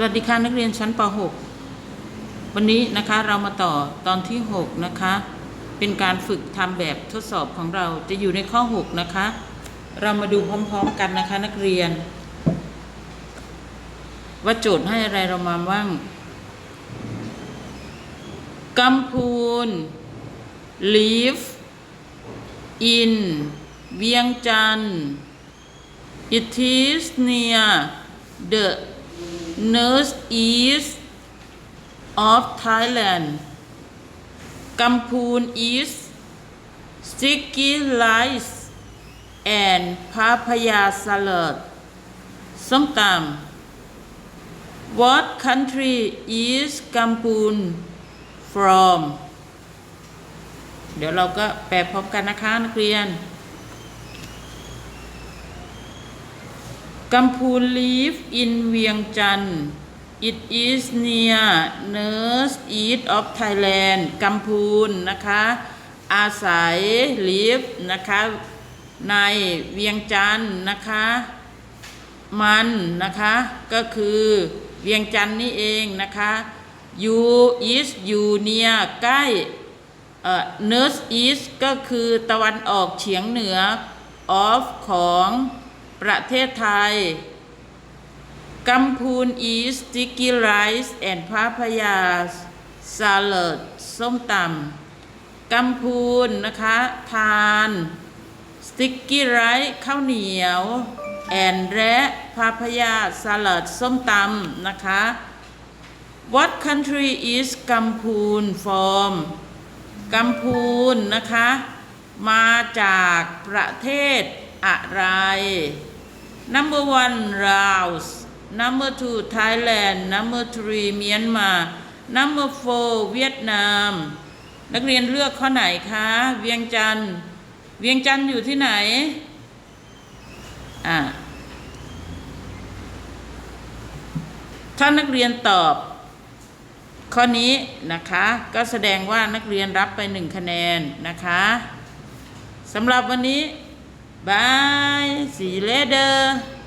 สวัสดีค่ะนักเรียนชั้นป .6 วันนี้นะคะเรามาต่อตอนที่ 6 นะคะ เป็นการฝึกทำแบบทดสอบของเราจะอยู่ในข้อ 6 นะคะ เรามาดูพร้อมๆกันนะคะนักเรียน ว่าโจทย์ให้อะไรเรามาบ้างกัมพูน live in เวียงจันทร์ It is near the northeast of Thailand. Kampoon is sticky rice and papaya salad. ส้มตำ What country is Kampoon from เดี๋ยวเราก็แปลพร้อมกันนะคะนักเรียน กัมพูน live in เวียงจันทร์ it is near north east of Thailand กัมพูนนะคะ อาศัย live นะคะ ในเวียงจันทร์นะคะ มันนะคะ ก็คือเวียงจันทร์นี่เองนะคะ you is you near ใกล้เอ่อ north east ก็คือตะวันออกเฉียงเหนือ of ของ ประเทศไทยกัมพูน is sticky rice and papaya salad ส้มตำกัมพูนนะคะ ทาน sticky rice ข้าวเหนียว and และ papaya salad ส้มตำนะคะ What country is กัมพูน from กัมพูนนะคะ มาจากประเทศ อะไร Number one Laos Number two Thailand Number three Myanmar Number four เวียดนามนักเรียนเลือกข้อไหนคะ เวียงจันทร์เวียงจันทร์อยู่ที่ไหน อ่าถ้านักเรียนตอบ ข้อนี้นะคะ ก็แสดงว่านักเรียนรับไปหนึ่งคะแนนนะคะสำหรับวันนี้ บาย สีเลเดอร์